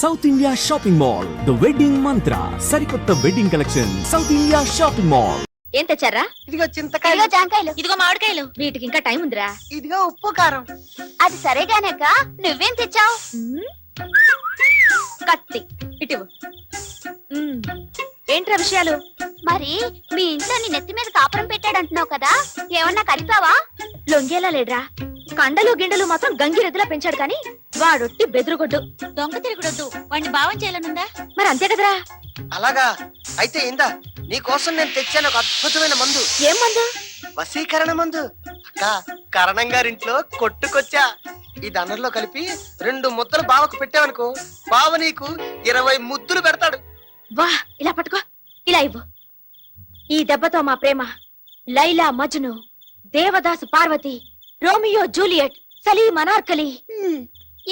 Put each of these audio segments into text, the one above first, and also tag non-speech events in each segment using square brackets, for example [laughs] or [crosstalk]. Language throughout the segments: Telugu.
South India Shopping Mall the wedding Mantra సరికొత్త wedding collection South India Shopping Mall ఏం తెచ్చారా? ఇదిగో చింతకాయ ఇదిగో జాంకాయలు. ఇదిగో మామిడికాయలు. వీటికి ఇంకా టైం ఉందిరా. ఇదిగో ఉప్పు కారం. అది సరేగానక్క నువ్వేం తెచ్చావు? కత్తి. ఇటు ఏంట్రా విషయాలు? మరి మీ ఇంట్లో నీ నెత్తి మీద కాపురం పెట్టాడంటున్నావు కదా? ఏమన్నా కలిపావా లొంగేలా లేడ్రా. కండలు గిండలు మాత్రం గంగిరెద్దులా పెంచాడు కానీ వాడొట్టి బెదురుగొడ్డు. దొంగ తిరగడొద్దు. వాడిని భావం చేయాలనుందా? మరి అంతే కదరా. అలాగా. అయితే ఇందా నీ కోసం నేను తెచ్చాను ఒక అద్భుతమైన మందు. ఏం మందు? వశీకరణ మందు. అక్క కరణం గారింట్లో కొట్టుకొచ్చా. ఈ దండలో కలిపి రెండు ముద్దలు బావకు పెట్టావనుకో బావ నీకు ఇరవై ముద్దులు పెడతాడు. వా ఇలా పట్టుకో. ఇలా ఇవ్వు. ఈ దెబ్బతో మా ప్రేమ. Laila Majnu Devadasu Parvati Romeo Juliet Salim Anarkali.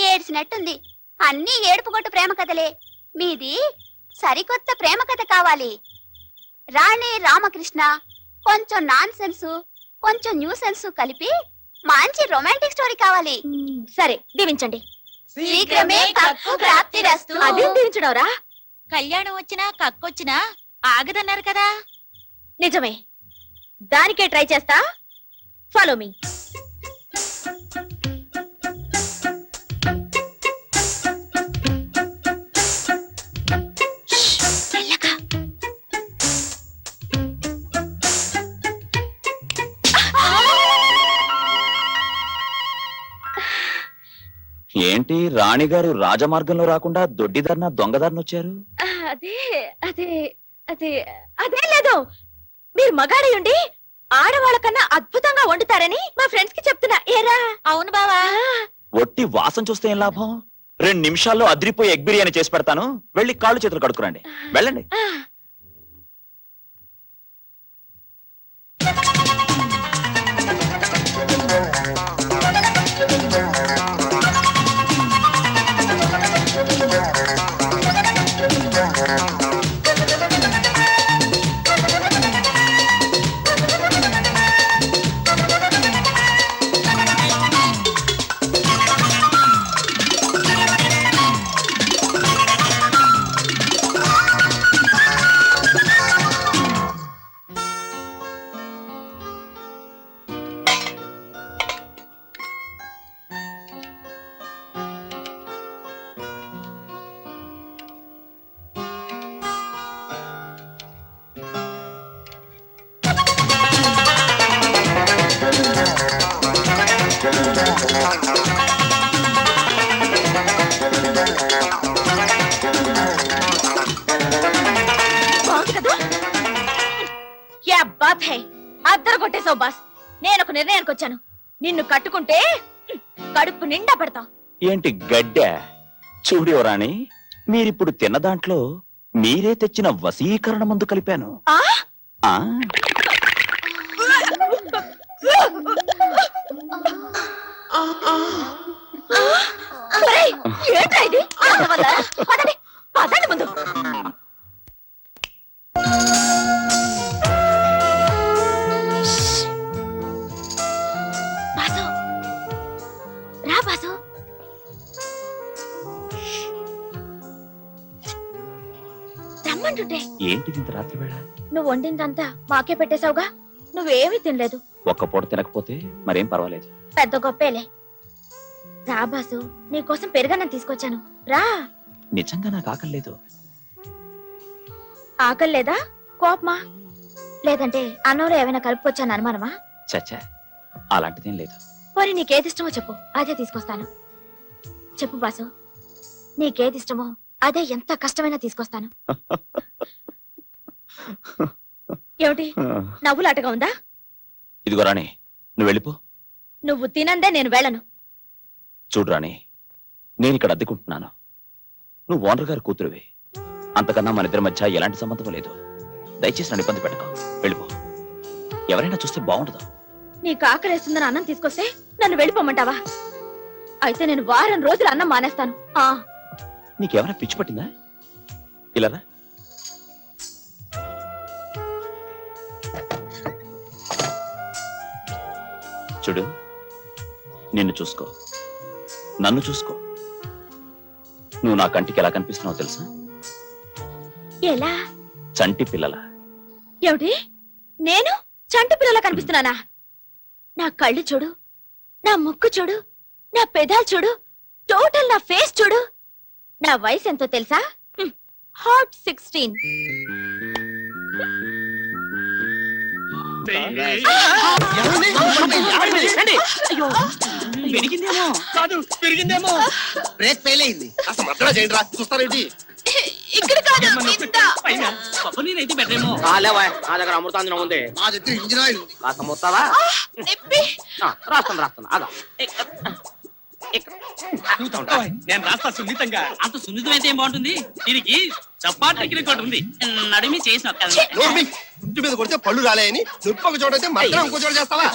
ఏడ్చినట్టుంది. అన్ని ఏడుపు కొట్టు ప్రేమ కథలే. మీది సరికొత్త ప్రేమ కథ కావాలి. రాణి రామకృష్ణ కొంచెం నాన్ సెన్స్ కొంచెం న్యూ సెన్స్ కలిపి మంచి రొమాంటిక్ స్టోరీ కావాలి. సరే దీవించండి. శీఘ్రమే కక్కు ప్రాప్తిరస్తు. అదేం దీవించడవరా కళ్యాణం వచ్చినా కక్కొచ్చినా ఆగదన్నారు కదా. నిజమే. దానికే ట్రై చేస్తా. ఫాలో మీ ఏంటి రాణిగారు రాజమార్గంలో రాకుండా దొడ్డిదారిన దొంగదారిన వచ్చారు అదే అదే అదే అదే లేదు. మీరు మగాడియుండి ఆడవాళ్ళ కన్నా అద్భుతంగా వండుతారని మా ఫ్రెండ్స్కి చెప్తున్నా. ఏరా? అవును బావా. ఒట్టి వాసన చూస్తే ఏం లాభం? రెండు నిమిషాల్లో అదిరిపోయి ఎగ్ బిర్యానీ చేసి పెడతాను. వెళ్ళి కాళ్ళు చేతులు కడుక్కురండి. వెళ్ళండి. బాత్ హై అద్దరు కొట్టేసావు బాస్. నేను ఒక నిర్ణయానికి వచ్చాను. నిన్ను కట్టుకుంటే కడుపు నిండా పెడతాం. ఏంటి గడ్డ? చూడు రాణి మీరిప్పుడు తిన్న దాంట్లో మీరే తెచ్చిన వశీకరణ మందు కలిపాను. ఆ? ఏంట్రా ఇది? ఆడవాళ్ళ? పదండి పదండి ముందు. బాసు రా బాసు. రమ్మంటుంటే. ఏంటిది ఇంత రాత్రి వేళ? నువ్వు వండిందంతా మాకే పెట్టేశావుగా? నువ్వేమీ తినలేదు. ఒక్క పూట తినకపోతే మరేం పర్వాలేదు. పెద్ద గొప్పేలే. రా బాసు నీకోసం పెరుగన్నం తీసుకొచ్చాను. రా. నిజంగా నాకు ఆకలేదు ఆకలి లేదా? కోపమా? లేదంటే అన్నంలో ఏమైనా కలుపుకొచ్చాను అనుమానమా? చచ్చా అలాంటిదేం లేదు. పోనీ నీకేది ఇష్టమో చెప్పు అదే తీసుకొస్తాను. చెప్పు బాసు నీకేది ఇష్టమో అదే ఎంత కష్టమైనా తీసుకొస్తాను. [laughs] ఏమిటి? నవ్వులాటగా ఉందా? ఇదిగో రాణి నువ్వు వెళ్ళిపో. నువ్వు తినందే నేను వెళ్ళను. చూడు రాణి నేను ఇక్కడ అద్దెకుంటున్నాను. నువ్వు ఓనర్ గారి కూతురువి. అంతకన్నా మన ఇద్దరి మధ్య ఎలాంటి సంబంధం లేదు. దయచేసి నన్ను ఇబ్బంది పెట్టకు. వెళ్ళిపో. ఎవరైనా చూస్తే బాగుండదు. నీకు ఆకలేస్తుందని అన్నం తీసుకొస్తే నన్ను వెళ్ళిపోమంటావా? అయితే నేను వారం రోజులు అన్నం మానేస్తాను. ఆ. నీకేమైనా పిచ్చి పట్టిందా? ఇలా. చూడు. నిన్ను చూసుకో. నన్ను చూసుకో. నువ్వు నా కంటికి ఎలా కనిపిస్తున్నావు తెలుసా? ఎలా? చంటి పిల్లల. ఏమిటి నేను? చంటి పిల్లలా కనిపిస్తున్నానా? నా కళ్ళు చూడు. నా ముక్కు చూడు. నా పెదాలు చూడు. టోటల్ నా ఫేస్ చూడు. నా వయసు ఎంతో తెలుసా? Hot sixteen. కాదు పెరిగిందేమో బ్రేక్ ఫెయిల్ అయింది. అసలు మద్దతు చేయండి రా. చూస్తారేంటి ఇక్కడ కాదు కింద. కాలేవా నా దగ్గర అమృతాంజనం ఉంది మా దగ్గర ఇంజిన్ ఆయిల్ ఉంది కాస్త మొత్తావా నొప్పి. రాస్తాను రాస్తాను. అదా. నేను రాస్తా సున్నితంగా. అంత సున్నితం అయితే ఏం బాగుంటుంది? దీనికి చపాట్ రికార్డ్ ఉంది. నడిమి చేసిన నోర్మి ఇంటి మీద కొడితే పళ్ళు రాలేయని. నొప్పి ఒక చోట అయితే మధ్య ఇంకో చోట చేస్తావా?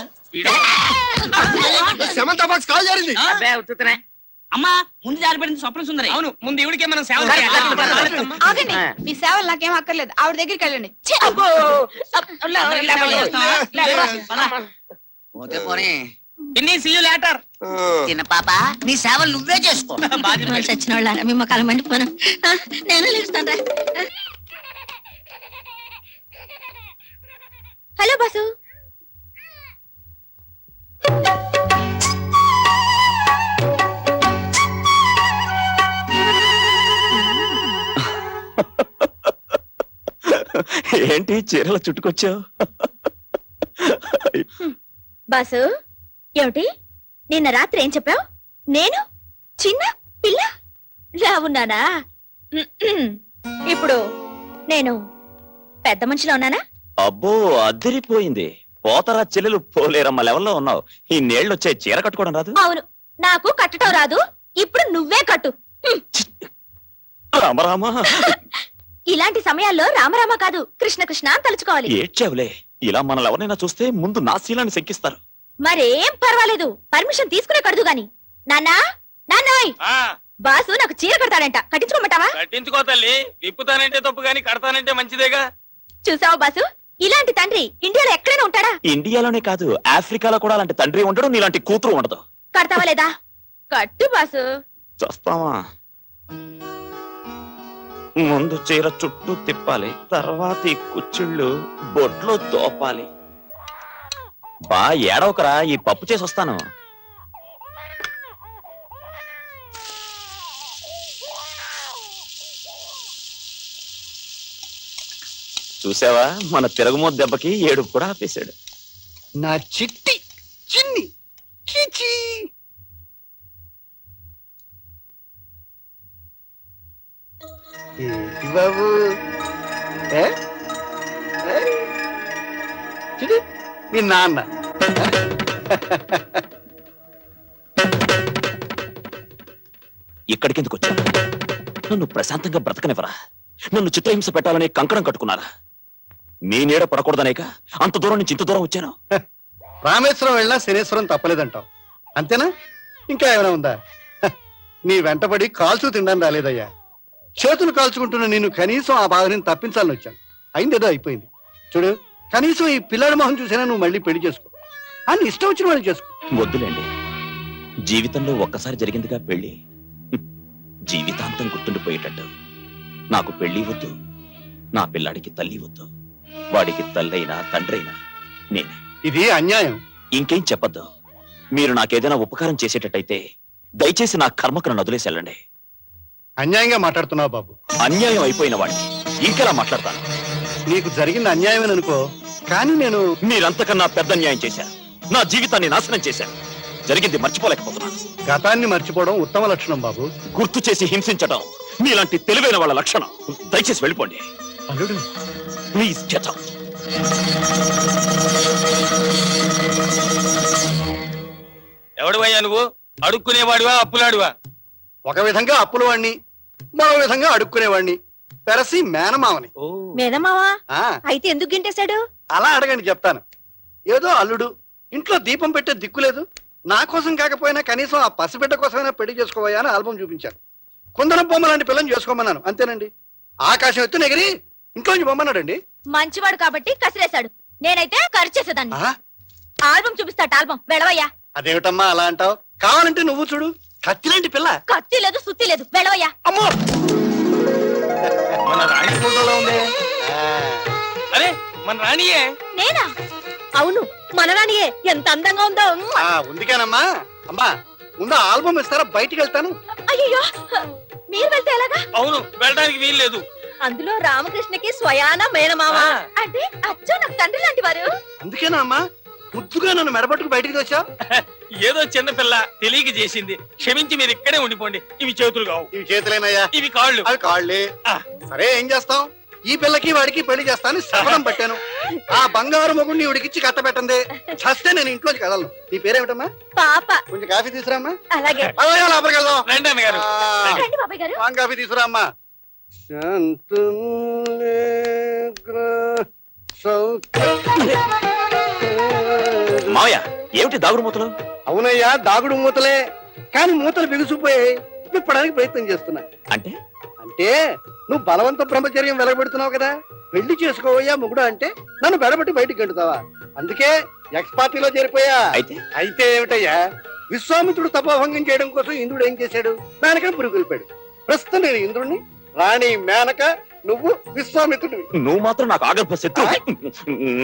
సెమంతా బాక్స్ కాల్ జారింది. అబ్బే ఉత్తుతనే. అమ్మా ముందు జారిపడింది స్వప్న సుందరి. అవును ముందు ఇవిడికే మనం సేవ. ఆగండి. మీ సేవలు నాకేం అక్కర్లేదు. ఆవిడ దగ్గరికి వెళ్ళండి. పోతే పోనీ. పిన్ని సీ యు లేటర్ చిన్న పాప నీ సేవలు నువ్వే చేసుకో. చచ్చిన వాళ్ళ మీ మొక్కలు మండిపోను. నేను లేస్తాను హలో బాసు. ఏంటి చీరల చుట్టుకొచ్చావు? బాసు ఏమిటి? నిన్న రాత్రి ఏం చెప్పావు? నేను? చిన్న? పిల్ల? రావున్నానా. ఇప్పుడు నేను పెద్ద మనిషిలో ఉన్నానా? అబ్బో అదిరిపోయింది. పోతరా చెల్లెలు పోలేరమ్మ లెవెల్లో ఉన్నావు. ఈ నీళ్ళు వచ్చే చీర కట్టుకోవడం రాదు? అవును. నాకు కట్టడం రాదు. ఇప్పుడు నువ్వే కట్టు. రామరామా. ఇలాంటి సమయాల్లో రామరామ కాదు. కృష్ణ కృష్ణ అని తలుచుకోవాలి. ఏడ్చావులే. ఇలా మనల్ని ఎవరైనా చూస్తే ముందు నా శీలాన్ని శంకిస్తారు. మరేం పర్వాలేదు. పర్మిషన్ తీసుకునే కడదు గాని. నాన్నా నాన్నోయ్. బాసు నాకు చీర కడతాడంట. కట్టించుకోమంటావా? కట్టించుకో తల్లి. విప్పుతానంటే తప్పు గాని కడతానంటే మంచిదేగా. చూసావా బాసు? ఇలాంటి తండ్రి ఇండియాలో ఎక్కడైనా ఉంటాడా? ఇండియాలోనే కాదు ఆఫ్రికాలో కూడా అలాంటి తండ్రి ఉండడు నీలాంటి కూతురు ఉండదు. కడతావా లేదా? కట్టు బాసు. చూస్తావా? ముందు చీర చుట్టూ తిప్పాలి తర్వాత ఈ కుచ్చిళ్ళు బొడ్లో తోపాలి. బా ఏడవకరా ఈ పప్పు చేసి వస్తాను. చూసావా మన తిరగమోద్ దెబ్బకి ఏడుపు కూడా ఆపేశాడు. నా చిట్టి చిన్ని. చిచి బాబు? ఏ? మీ నాన్న. ఇక్కడికి ఎందుకు వచ్చావు? నన్ను ప్రశాంతంగా బ్రతకనివ్వరా? నన్ను చిత్రహింస పెట్టాలనే కంకణం కట్టుకున్నారా? మీ నీడ పడకూడదనేక అంత దూరం నుంచి ఇంత దూరం వచ్చాను. రామేశ్వరం వెళ్ళినా శనేశ్వరం తప్పలేదంటావు. అంతేనా? ఇంకా ఏమైనా ఉందా? నీ వెంటబడి కాల్చు తినడం రాలేదయ్యా. చేతులు కాల్చుకుంటున్న నేను కనీసం ఆ బాధని తప్పించాలని వచ్చాను. అయిందేదో అయిపోయింది. చూడు కనీసం ఈ పిల్లాడి మొహం చూసినా నువ్వు మళ్ళీ పెళ్ళి చేసుకో. అని ఇష్టం వచ్చిన వాళ్ళు చేసుకో. వద్దులేండి. జీవితంలో ఒక్కసారి జరిగిందిగా పెళ్ళి. జీవితాంతం గుర్తుండిపోయేటట్టు. నాకు పెళ్ళి వద్దు. నా పిల్లాడికి తల్లి వద్దు. వాడికి తల్లైనా తండ్రైనా నేనే. ఇది అన్యాయం. ఇంకేం చెప్పొద్దు. మీరు నాకేదైనా ఉపకారం చేసేటట్టయితే దయచేసి నా కర్మకు నన్ను అన్యాయంగా మాట్లాడుతున్నావు బాబు. అన్యాయం అయిపోయిన వాడిని. ఇంకెలా మాట్లాడతాను? నీకు జరిగింది అన్యాయం అనుకో కానీ నేను మీరంతకన్నా పెద్ద న్యాయం చేశారు. నా జీవితాన్ని నాశనం చేశారు. జరిగింది మర్చిపోలేకపోతున్నాను. గతాన్ని మర్చిపోవడం ఉత్తమ లక్షణం బాబు. గుర్తు చేసి హింసించడం మీలాంటి తెలివైన వాళ్ళ లక్షణం. దయచేసి వెళ్ళిపోండి. అల్లుడు. ప్లీజ్ గెట్ అవుట్ ఎవడువయ్యా నువ్వు? అడుక్కునేవాడివా అప్పులాడివా? ఒక విధంగా అప్పుల వాణ్ణి మరో విధంగా అడుక్కునేవాణ్ణి. పెరసి మేనమావని మేనమావా ఆ. అయితే ఎందుకు గింటేశాడు? అలా అడగండి చెప్తాను. ఏదో అల్లుడు ఇంట్లో దీపం పెట్టే దిక్కులేదు నా కోసం కాకపోయినా కనీసం ఆ పసిబిడ్డ కోసమైనా పెళ్ళి చేసుకోవయ్యా అని ఆల్బం చూపించాను కుందనం బొమ్మ లాంటి పిల్లని చేసుకోమన్నాను అంతేనండి. ఆకాశం ఎత్తు ఎగిరి ఇంట్లోంచి బొమ్మన్నాడండి. మంచివాడు కాబట్టి కసిరేశాడు. నేనైతే ఖర్చు చేసేదాన్ని ఆల్బం చూపిస్తాట ఆల్బం వెళ్ళవయ్యా. అదేమిటమ్మా అలా అంటావు? కావాలంటే నువ్వు చూడు. కత్తిలాంటి పిల్ల. కత్తి లేదు సుత్తి లేదు. వెళ్ళవయ్యా. అమ్మో! మన రాణి ఫోటోలో ఉంది. ఆ, అరే మన రాణియే? నేనా? అవును మనరానియే ఎంత అందంగా ఉందో. ఆ, ఉందికేనమ్మా. అమ్మా ముందు ఆల్బమ్ ఇస్తారా? బయటికి వెళ్తాను. అయ్యో మీరు వెళ్తే ఎలాగా? అవును వెళ్ళడానికి వీలు లేదు. అందులో రామకృష్ణకి స్వయాన మేనమామ. ఆ. అంటే అచ్చో నాకు తండ్రి లాంటి వారు. అందుకేనా అమ్మా? ముద్దుగా నన్ను మెడపట్టుకు బయటికి వచ్చావు [laughs] ఏదో చిన్న పిల్ల తెలియక చేసింది. క్షమించి మీరు ఇక్కడే ఉండిపోండి. ఇవి చేతులు కావు. ఇవి చేతులేనయ్యా. ఇవి కాళ్ళు. అవి కాళ్ళే. సరే ఏం చేస్తాం ఈ పిల్లకి వాడికి పెళ్ళి చేస్తాను శపథం [laughs] పట్టాను. ఆ బంగారు మొగుడిని ఉడికిచ్చి కట్టబెట్టండి చస్తే నేను ఇంట్లోకి కదలను. నీ పేరేమిటమ్మా? పాప. కొంచెం కాఫీ తీసురామ్మా. అలాగే. అలాగే లోపలికి వెళ్దాం. రండి అన్నగారు ఆ, రండి బాబాయ్ గారు. పాన్ కాఫీ తీసురామ్మా. శాంతం సౌఖ్యం. [laughs] మావయ్య ఏమిటి దాగుడు మూతలు? అవునయ్యా దాగుడు మూతలే. కానీ మూతలు బిగుసిపోయాయి విప్పడానికి ప్రయత్నం చేస్తున్నా. అంటే? అంటే నువ్వు బలవంత బ్రహ్మచర్యం వెలగబెడుతున్నావు కదా? పెళ్ళి చేసుకోవయ్యా ముగుడు అంటే నన్ను బెడబట్టి బయటికి గంటుతావా? అందుకే ఎక్స్ పార్టీలో చేరిపోయా. అయితే? అయితే ఏమిటయ్యా? విశ్వామిత్రుడు తపోభంగం చేయడం కోసం ఇంద్రుడు ఏం చేశాడు? మేనక పురుగు వెళ్ళిపోయాడు ప్రస్తుతం నేను ఇంద్రుడిని రాణి మేనక నువ్వు విశ్వామిత్రుడివి. నువ్వు మాత్రం నాకు ఆగర్భ శత్రు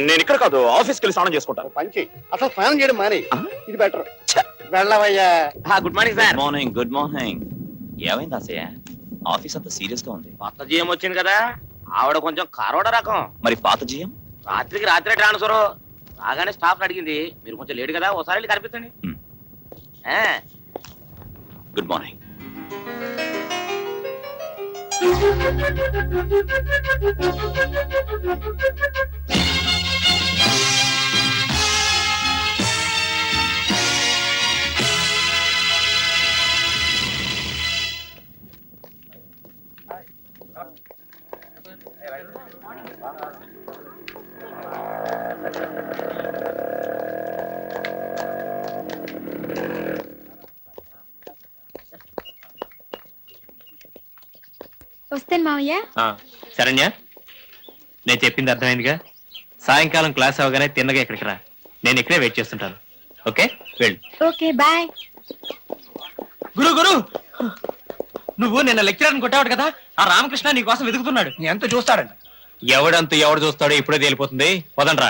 నేను ఇక్కడ కాదు ఆఫీస్కి వెళ్ళి స్నానం చేసుకుంటాను పంచి అసలు స్నానం చేయడం మానే? ఇది బెటర్. వెళ్ళవయ్యా. Good morning good morning good morning. ఏమైంది ఆశయ ఆఫీస్ అంతా సీరియస్గా ఉంది. కొత్త జీఎం వచ్చింది కదా ఆవిడ కొంచెం కరోడ రకం. మరి పాత జీఎం? రాత్రికి రాత్రి ట్రాన్స్ఫర్. రాగానే స్టాఫ్ అడిగింది మీరు కొంచెం లేట్ కదా ఒకసారి వెళ్ళి కనిపించండి Hmm. ఆ, గుడ్ మార్నింగ్ వస్తాను మావయ్య. శరణ్య నేను చెప్పింది అర్థమైందిగా? సాయంకాలం క్లాస్ అవగానే తిన్నగా ఇక్కడికి రా. నేను ఇక్కడే వెయిట్ చేస్తుంటాను. ఓకే? వెళ్ళు. Okay bye. గురు గురు! నువ్వు నిన్న లెక్చరర్ కొట్టావు కదా? ఆ రామకృష్ణ నీ కోసం వెతుకుతున్నాడు. ఎంత చూస్తాడంట ఎవడంతు ఎవడు చూస్తాడో ఇప్పుడే తేలిపోతుంది. వదండ్రా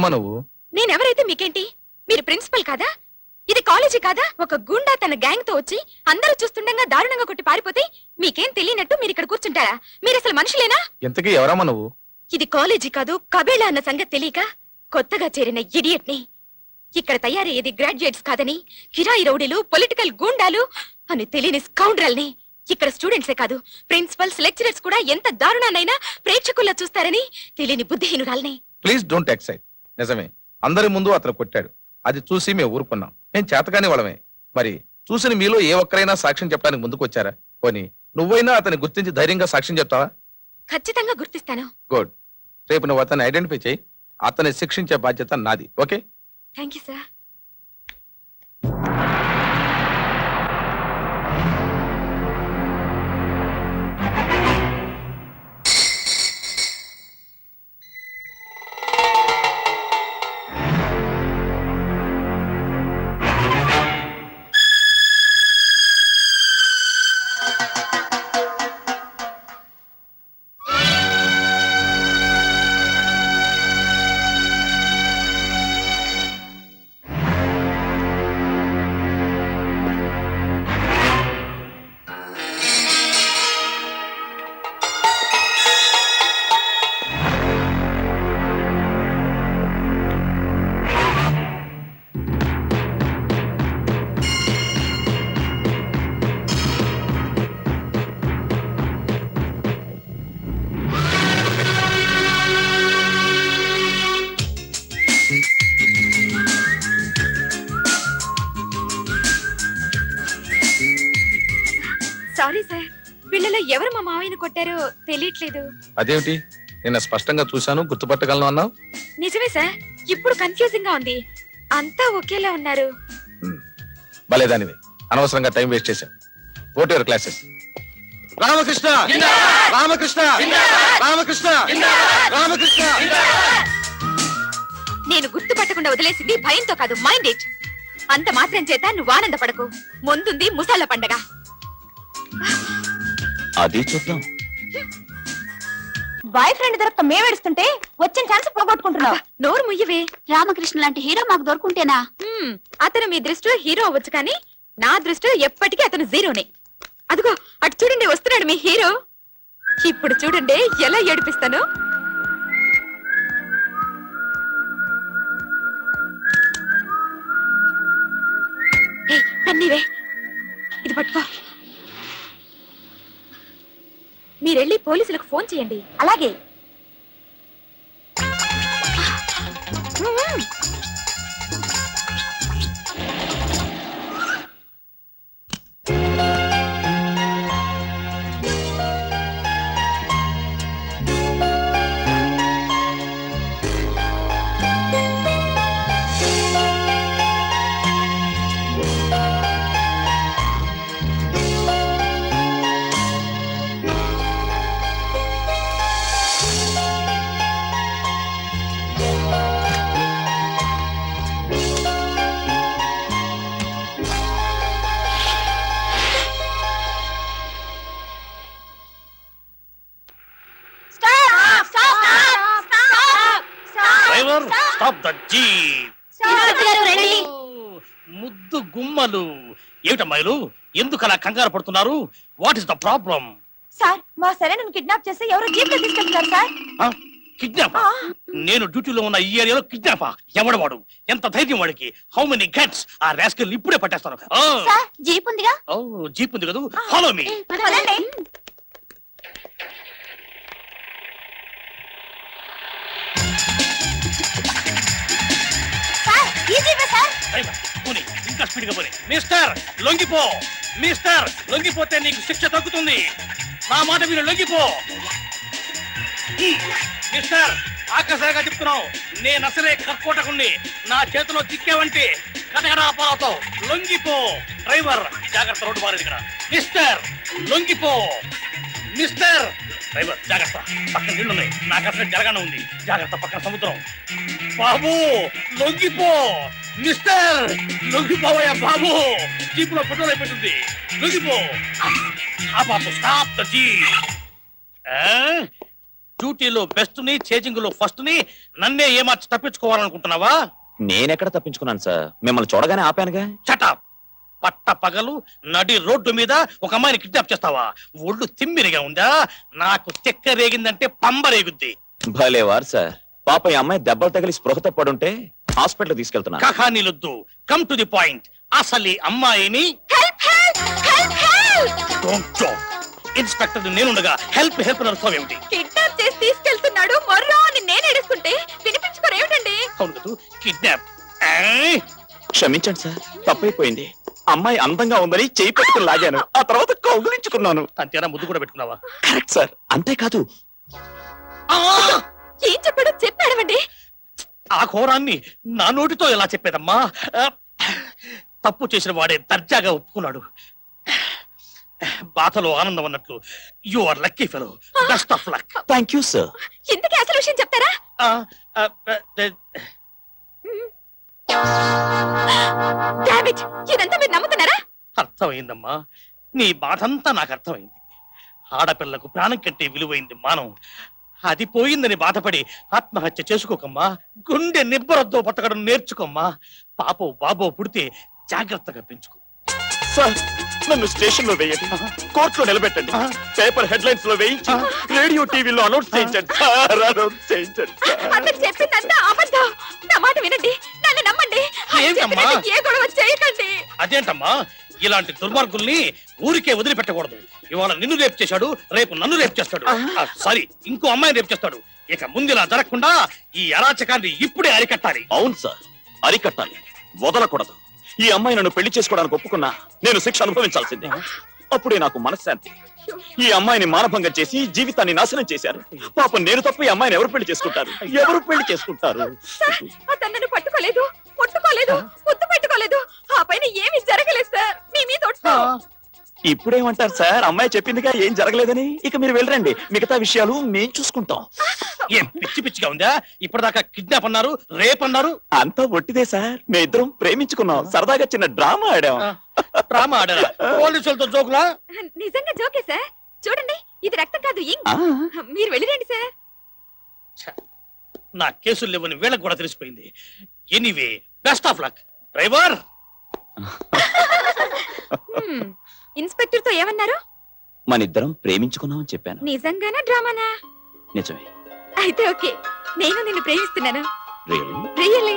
ఎవరమ్మా నువ్వు? నేనెవరైతే మీకేంటి? మీరు ప్రిన్సిపల్ కాదా? ఇది కాలేజీ కాదా? ఒక గుండా తన గ్యాంగ్తో వచ్చి అందరూ చూస్తుండగా దారుణంగా కొట్టి పారిపోతే మీకేం తెలియనట్టు మీరు ఇక్కడ కూర్చుంటారా? మీరు అసలు మనుషులేనా? ఇంతకీ ఎవరమ్మా నువ్వు? ఇది కాలేజీ కాదు కబేళా అన్న సంగతి తెలియక కొత్తగా చేరిన ఇడియట్ని ఇక్కడ తయారయ్యేది గ్రాడ్యుయేట్స్ కాదని కిరాయి రౌడీలు పొలిటికల్ గూండాలు అని తెలియని స్కౌండ్రల్ని ఇక్కడ స్టూడెంట్సే కాదు ప్రిన్సిపల్స్ లెక్చరర్స్ కూడా ఎంత దారుణానైనా ప్రేక్షకుల్లో చూస్తారని తెలియని బుద్ధిహీనురాల్ని. ప్లీజ్ డోంట్ ఎక్సైట్ నిజమే. అందరి ముందు అతను కొట్టాడు. అది చూసి మేము ఊరుకున్నాం. మేము చేతకాని వాళ్ళమే. మరి చూసిన మీలో ఏ ఒక్కరైనా సాక్ష్యం చెప్పడానికి ముందుకు వచ్చారా పోనీ నువ్వైనా అతన్ని గుర్తించి ధైర్యంగా సాక్ష్యం చెప్తావా? ఖచ్చితంగా గుర్తిస్తాను. గుడ్. రేపు నువ్వు అతన్ని ఐడెంటిఫై చేయి. అతన్ని శిక్షించే బాధ్యత నాది. ఓకే? Thank you sorry. తెలియట్లేదు అదేమిటి? నిన్న స్పష్టంగా చూశాను గుర్తుపట్టగలను అన్నావు? నిజమే సార్ ఇప్పుడు కన్ఫ్యూజింగ్గా ఉంది. అంతా ఒకేలా ఉన్నారు. భలేదానివి అనవసరంగా టైం వేస్ట్ చేశావు. Go to your classes Ramakrishna! Ramakrishna! Ramakrishna! Ramakrishna! నేను గుర్తుపట్టకుండా వదిలేసింది భయంతో కాదు మైండ్ ఇట్ అంత మాత్రం చేత నువ్వు ఆనందపడకు. ముందుంది ముసాల పండగ. అది చూద్దాం. బాయ్ ఫ్రెండ్ దొరక్క మేమేడుస్తుంటే వచ్చిన ఛాన్స్ పోగొట్టుకుంటున్నావు. నోరు ముయ్యవే. రామకృష్ణ లాంటి హీరో మాకు దొరుకుంటేనా? అతను మీ దృష్టిలో హీరో అవ్వచ్చు కానీ నా దృష్టిలో ఎప్పటికీ అతను జీరోనే. అదిగో అటు చూడండి వస్తున్నాడు మీ హీరో. ఇప్పుడు చూడండి ఎలా ఏడిపిస్తాను? ఇది పట్టుకో. మీరెళ్ళి పోలీసులకు ఫోన్ చేయండి. అలాగే. ముద్దు గుమ్మలు. ఏమిటమ్మాయిలు ఎందుకు అలా కంగారు పడుతున్నారు? What is the problem sir మా సరైన కిడ్నాప్ చేస్తే ఎవరో జీప్లో తీసుకెళ్తున్నారు సార్? కిడ్నాప్ నేను డ్యూటీలో ఉన్న ఈ ఏరియాలో కిడ్నాప్ ఎవడవాడు? ఎంత ధైర్యం వాడికి? హౌ మెనీ గట్స్ ఆ రాస్కల్ ఇప్పుడే పట్టేస్తాను. జీప్ ఉందిగా? జీప్ ఉంది కదా. ఫాలో మీ పోనీ ఇంకా స్పీడ్గా పోనీ. మిస్టర్ లొంగిపో. మిస్టర్ లొంగిపోతే నీకు శిక్ష తగ్గుతుంది. నా మాట మీరు లొంగిపో. మిస్టర్ ఆకాశంగా చెప్తున్నావు. నేను అసలే కర్కోటకుణ్ణి నా చేతిలో చిక్కావంటే కటకడా పోరావుతావు లొంగిపో. డ్రైవర్ జాగ్రత్త రోడ్డు మారేది ఇక్కడ. మిస్టర్ లొంగిపో. మిస్టర్ డ్రైవర్ జాగ్రత్త. పక్కన నీళ్ళున్నాయి. నాకు అసలు జరగనే ఉంది. జాగ్రత్త పక్కన సముద్రం. బాబు లొంగిపో. మిస్టర్ లొంగిపోవయ్యా బాబు! జీపులో పెట్రోల్ అయిపోతుంది. లొంగిపో. స్టాప్ ద డ్యూటీలో బెస్ట్ని చేజింగ్లో ఫస్ట్ని నన్నే ఏమార్చి తప్పించుకోవాలనుకుంటున్నావా? నేనెక్కడ తప్పించుకున్నాను సార్? మిమ్మల్ని చూడగానే ఆపానుగా. చటప్ పట్ట పగలు నడి రోడ్డు మీద ఒక అమ్మాయిని కిడ్నాప్ చేస్తావా? ఒళ్ళు తిమ్మిరిగా ఉందా? నాకు చెక్క రేగిందంటే పంబ రేగుద్ది భలేవారు సార్. పాప ఈ అమ్మాయి దెబ్బలు తగిలి స్పృహతో పడుంటే హాస్పిటల్ తీసుకెళ్తున్నాను కహానీలొద్దు కమ్ టు ది పాయింట్ అసలు ఈ అమ్మాయిని ఇన్స్పెక్టర్ నేనుండగా హెల్ప్ హెల్ప్ నడుస్తావు ఏమిటి? కిడ్నాప్ చేసి తీసుకెళ్తున్నాడు మొర్రో అని నేను ఏడుస్తుంటే వినిపించుకోరేమిటండి? అవును కదూ కిడ్నాప్ క్షమించండి సార్ తప్పైపోయింది. అమ్మాయి అందంగా ఉందని చేయి పట్టుకుని లాగాను. ఆ తర్వాత కౌగులించుకున్నాను. అంతేనా ముద్దు కూడా పెట్టుకున్నావా? కరెక్ట్ సార్ అంతేకాదు. ఏం చెప్పాడో చెప్పాడమండి ఆ ఘోరాన్ని నా నోటితో ఎలా చెప్పేదమ్మా? తప్పు చేసిన వాడే దర్జాగా ఒప్పుకున్నాడు. బాధలో ఆనందం అన్నట్లు you are lucky fellow best of luck thank you sir ఇంతకీ అసలు విషయం చెప్తారా? డామేజ్ ఇదంతా మీరు నమ్ముతున్నారా? అర్థమైందమ్మా. నీ బాధంతా నాకు అర్థమైంది. ఆడపిల్లకు ప్రాణం కట్టే విలువైంది మానం అది పోయిందని బాధపడి ఆత్మహత్య చేసుకోకమ్మా. గుండె నిబ్బరద్దో బతకడం నేర్చుకోమ్మా. పాపో బాబో పుడితే జాగ్రత్తగా పెంచుకో. సార్ నన్ను స్టేషన్లో వేయండి కోర్టులో నిలబెట్టండి. పేపర్ హెడ్లైన్స్లో వేయించి రేడియో టీవీలో అనౌన్స్ చేయించండి. సార్ అనౌన్స్ చేయించండి. సార్. అతను చెప్పిందంతా అబద్ధం. నా మాట వినండి. నన్ను నమ్మండి. ఏ గొడవ చేయకండి. అదేంటమ్మా? ఇలాంటి దుర్మార్గుల్ని ఊరికే వదిలిపెట్టకూడదు. ఇవాళ నిన్ను రేపు చేశాడు రేపు నన్ను రేపు చేస్తాడు. సారీ ఇంకో అమ్మాయిని రేపు చేస్తాడు. ఇక ముందు ఇలా జరగకుండా ఈ అరాచకాన్ని ఇప్పుడే అరికట్టాలి. అవును సార్ అరికట్టాలి. వదలకూడదు. ఈ అమ్మాయి నన్ను పెళ్ళి చేసుకోవడానికి ఒప్పుకున్నా నేను శిక్ష అనుభవించాల్సిందే. అప్పుడే నాకు మనశ్శాంతి. ఈ అమ్మాయిని మానభంగం చేసి జీవితాన్ని నాశనం చేశారు. పాపం నేను తప్ప ఈ అమ్మాయిని ఎవరు పెళ్ళి చేసుకుంటారు? ఎవరు పెళ్ళి చేసుకుంటారు? పట్టుకోలేదు ముట్టుకోలేదు ముద్దు పెట్టుకోలేదు. ఆ పైన ఏమీ జరగలేదు. ఇప్పుడేమంటారు సార్? అమ్మాయి చెప్పిందిగా ఏం జరగలేదని? ఇక మీరు వెళ్ళరండి. మిగతా విషయాలు మేం చూసుకుంటాం. ఏం పిచ్చి పిచ్చిగా ఉందా? ఇప్పటిదాకా కిడ్నాప్ అన్నారు రేప్ అన్నారు. అంతా ఒట్టిదే సార్. మేము ఇద్దరం ప్రేమించుకున్నాం సరదాగా చిన్న డ్రామా ఆడాం. డ్రామా ఆడరా? పోలీసులతో జోకులా? నిజంగా జోకే సార్. చూడండి ఇది రక్తం కాదు ఇంక్. మీరు వెళ్ళిరండి సార్. నా కేసులు లేవని వీళ్ళకి కూడా తెలిసిపోయింది. Anyway best of luck. Driver. ఇన్స్పెక్టర్తో ఏమన్నారు? మనిద్దరం ప్రేమించుకున్నామని చెప్పాను. నిజంగానా డ్రామానా? నిజమే. అయితే ఓకే. నేను నిన్ను ప్రేమిస్తున్నాను. Really really